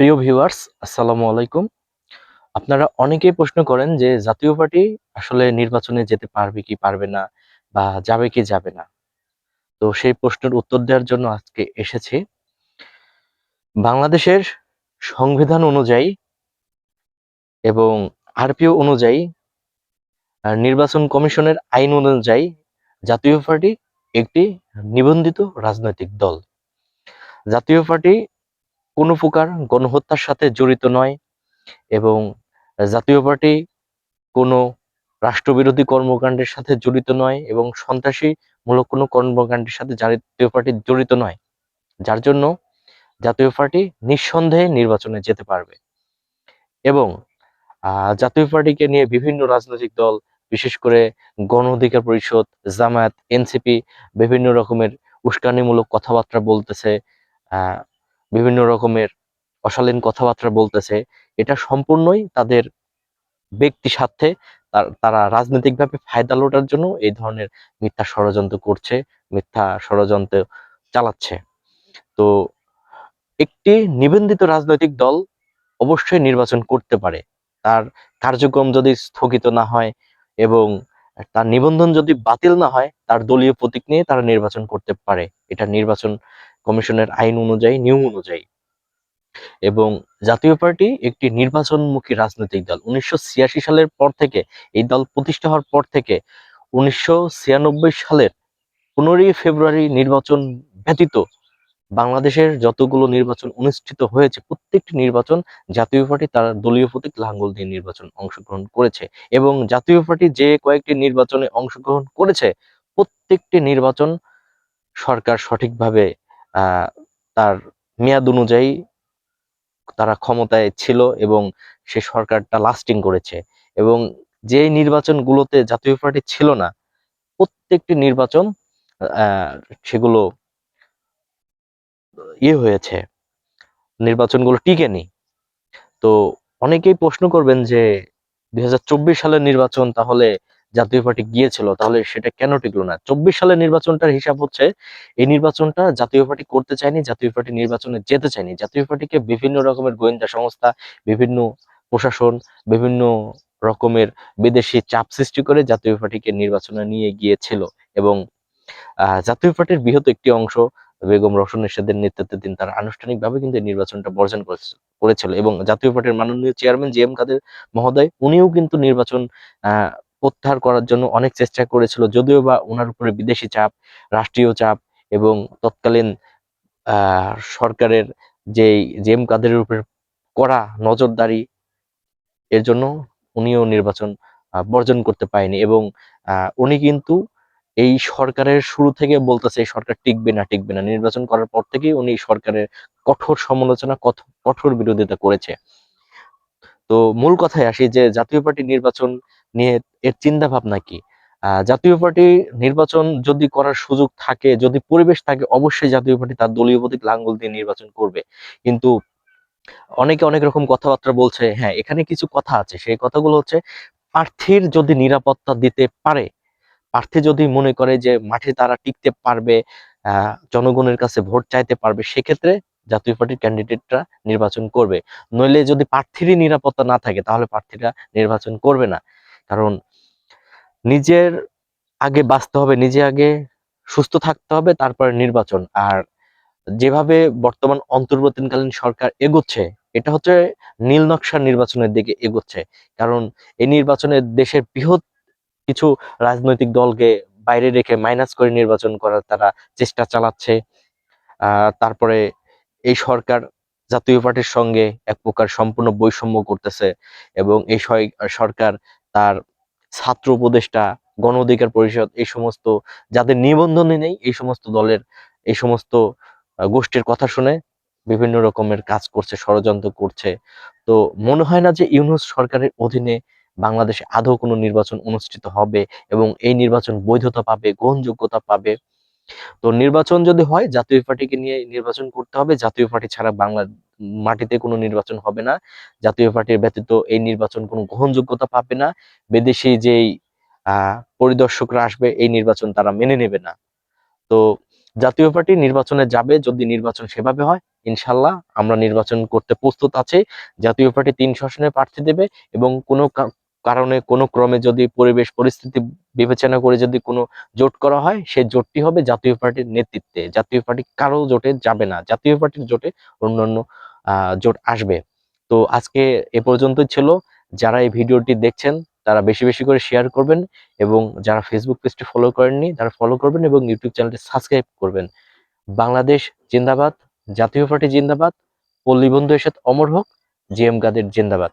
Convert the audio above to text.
প্রিয় ভিউয়ার্স, আসসালামু আলাইকুম। আপনারা অনেকেই প্রশ্ন করেন যে জাতীয় পার্টি আসলে নির্বাচনে যেতে পারবে কি পারবে না বা যাবে কি যাবে না। তো সেই প্রশ্নের উত্তর দেওয়ার জন্য আজকে এসেছি। বাংলাদেশের সংবিধান অনুযায়ী এবং আরপিও অনুযায়ী নির্বাচন কমিশনের আইন অনুযায়ী জাতীয় পার্টি একটি নিবন্ধিত রাজনৈতিক দল। জাতীয় পার্টি কোনো প্রকার গণহত্যার সাথে জড়িত নয় এবং জাতীয় পার্টি কোনো রাষ্ট্রবিরোধী কর্মকাণ্ডের সাথে জড়িত নয় এবং সন্ত্রাসীমূলক কোনো কর্মকাণ্ডের সাথে জাতীয় পার্টি জড়িত নয়, যার জন্য জাতীয় পার্টি নিঃসন্দেহে নির্বাচনে যেতে পারবে। এবং জাতীয় পার্টিকে নিয়ে বিভিন্ন রাজনৈতিক দল, বিশেষ করে গণ অধিকার পরিষদ, জামায়াত, এনসিপি, বিভিন্ন রকমের উস্কানিমূলক কথাবার্তা বলতেছে বিভিন্ন রকমের অশালীন কথাবার্তা বলতেছে। এটা সম্পূর্ণই তাদের ব্যক্তি স্বার্থে তার- রাজনৈতিকভাবে ফায়দা লোটার জন্য এই ধরনের মিথ্যা ষড়যন্ত্র করছে, মিথ্যা ষড়যন্ত্র চালাচ্ছে। তো একটি নিবন্ধিত রাজনৈতিক দল অবশ্যই নির্বাচন করতে পারে। তার কার্যক্রম যদি স্থগিত না হয় এবং তার নিবন্ধন যদি বাতিল না হয়, তার দলীয় প্রতীক নিয়ে তারা নির্বাচন করতে পারে। এটা নির্বাচন কমিশনের আইন অনুযায়ী, নিয়ম অনুযায়ী। এবং জাতীয় পার্টি একটি নির্বাচনমুখী রাজনৈতিক দল। উনিশশো ছিয়াশি সালের পর থেকে, এই দল প্রতিষ্ঠা হওয়ার পর থেকে উনিশশো সালের পনেরোই ফেব্রুয়ারি নির্বাচন ব্যতীত বাংলাদেশের যতগুলো নির্বাচন অনুষ্ঠিত হয়েছে, প্রত্যেকটি নির্বাচন জাতীয় পার্টি তার দলীয় প্রতীক লাঙ্গল দিয়ে নির্বাচন অংশগ্রহণ করেছে। এবং জাতীয় পার্টি যে কয়েকটি নির্বাচনে অংশগ্রহণ করেছে, প্রত্যেকটি নির্বাচন সরকার সঠিকভাবে তার মেয়াদ অনুযায়ী তারা ক্ষমতায় ছিল এবং সে সরকারটা লাস্টিং করেছে। এবং যে নির্বাচনগুলোতে জাতীয় পার্টি ছিল না, প্রত্যেকটি নির্বাচন সেগুলো ইয়ে হয়েছে। নির্বাচনগুলো টিকেনি তো অনেকেই প্রশ্ন করবেন যে, দুই হাজার চব্বিশ সালের নির্বাচন তাহলে জাতীয় পার্টি গিয়েছিল, তাহলে সেটা কেন টিকলো না? চব্বিশ সালের নির্বাচনটার হিসাব হচ্ছে, এই নির্বাচনটা জাতীয় পার্টি করতে চায়নি, জাতীয় পার্টি নির্বাচনে যেতে চায়নি। জাতীয় পার্টিকে বিভিন্ন রকমের গোয়েন্দা সংস্থা, বিভিন্ন প্রশাসন, বিভিন্ন রকমের বিদেশি চাপ সৃষ্টি করে জাতীয় পার্টিকে নির্বাচনে নিয়ে গিয়েছিল এবং জাতীয় পার্টির বৃহৎ একটি অংশ বেগম রওশন এরশাদের নেতৃত্বাধীন তারা আনুষ্ঠানিকভাবে কিন্তু নির্বাচনটা বর্জন করেছিল এবং জাতীয় পার্টির মাননীয় চেয়ারম্যান জি এম কাদের মহোদয়, উনিও কিন্তু নির্বাচন প্রত্যাহার করার জন্য অনেক চেষ্টা করেছিল, যদিও বা ওনার উপরে বিদেশি চাপ, রাষ্ট্রীয় চাপ এবং তৎকালীন সরকারের যে জে এম কাদেরের উপরে কড়া নজরদারি, এর জন্য উনিও নির্বাচন বর্জন করতে পারেনি এবং উনি কিন্তু এই সরকারের শুরু থেকে বলতেছে, এই সরকার টিকবে না টিকবে না। নির্বাচন করার পর থেকেই উনি সরকারের কঠোর সমালোচনা কঠ- কঠোর বিরোধিতা করেছে। তো মূল কথায় আসি যে, জাতীয় পার্টি নির্বাচন নিয়ে এর চিন্তা ভাবনা কি জাতীয় পার্টি নির্বাচন যদি করার সুযোগ থাকে, যদি পরিবেশ থাকে, অবশ্যই জাতীয় পার্টি তার দলীয় প্রতীক লাঙ্গল দিয়ে নির্বাচন করবে। কিন্তু অনেকে অনেক রকম কথাবার্তা বলছে হ্যাঁ এখানে কিছু কথা আছে। সেই কথাগুলো হচ্ছে প্রার্থীর যদি নিরাপত্তা দিতে পারে, প্রার্থী যদি মনে করে যে মাঠে তারা টিকতে পারবে জনগণের কাছে ভোট চাইতে পারবে, সেক্ষেত্রে জাতীয় পার্টির ক্যান্ডিডেটরা নির্বাচন করবে। নইলে যদি প্রার্থীরই নিরাপত্তা না থাকে, তাহলে প্রার্থীরা নির্বাচন করবে না। কারণ নিজের আগে বাঁচতে হবে, নিজে আগে সুস্থ থাকতে হবে, তারপরে নির্বাচন। আর যেভাবে বর্তমান অন্তর্বর্তীকালীন সরকার এগোচ্ছে, এটা হচ্ছে নীল নকশার নির্বাচনের দিকে এগোচ্ছে। কারণ এই নির্বাচনে দেশের বৃহৎ কিছু রাজনৈতিক দলকে বাইরে রেখে মাইনাস করে নির্বাচন করার তারা চেষ্টা চালাচ্ছে। তারপরে এই সরকার জাতীয় পার্টির সঙ্গে এক প্রকার সম্পূর্ণ বৈষম্য করতেছে এবং এই সরকার তার ছাত্র উপদেষ্টা, গণ অধিকার পরিষদ, এই সমস্ত যাদের নিবন্ধনে নেই, এই সমস্ত দলের, এই সমস্ত গোষ্ঠীর কথা শুনে বিভিন্ন রকমের কাজ করছে, ষড়যন্ত্র করছে। তো মনে হয় না যে ইউনুস সরকারের অধীনে বাংলাদেশে আদৌ কোনো নির্বাচন অনুষ্ঠিত হবে এবং এই নির্বাচন বৈধতা পাবে, গ্রহণযোগ্যতা পাবে? তো নির্বাচন যদি হয়, জাতীয় পার্টিকে নিয়ে নির্বাচন করতে হবে। জাতীয় পার্টি ছাড়া বাংলা মাটিতে কোনো নির্বাচন হবে না। জাতীয় পার্টির ব্যতীত এই নির্বাচন কোনো গ্রহণযোগ্যতা পাবে না। বিদেশি যেই পরিদর্শকরা আসবে, এই নির্বাচন তারা মেনে নেবে না। তো জাতীয় পার্টি নির্বাচনে যাবে, যদি নির্বাচন সেভাবে হয়, ইনশাল্লাহ আমরা নির্বাচন করতে প্রস্তুত আছি। জাতীয় পার্টি তিন শাসনে প্রার্থী দেবে এবং কোনো কারণে কোনো ক্রমে যদি পরিবেশ পরিস্থিতি বিবেচনা করে যদি কোনো জোট করা হয় সেই জোটটি হবে জাতীয় পার্টির নেতৃত্বে। জাতীয় পার্টি কারও জোটে যাবে না। জাতীয় পার্টির জোটে অন্যান্য জোট আসবে। তো আজকে এ পর্যন্তই ছিল। যারা এই ভিডিওটি দেখছেন, তারা বেশি বেশি করে শেয়ার করবেন এবং যারা ফেসবুক পেজটি ফলো করেননি, তারা ফলো করবেন এবং ইউটিউব চ্যানেলটি সাবস্ক্রাইব করবেন। বাংলাদেশ জিন্দাবাদ, জাতীয় পার্টি জিন্দাবাদ, পল্লী বন্ধু এরশাদ, অমর হোক, জি এম গাদের জিন্দাবাদ।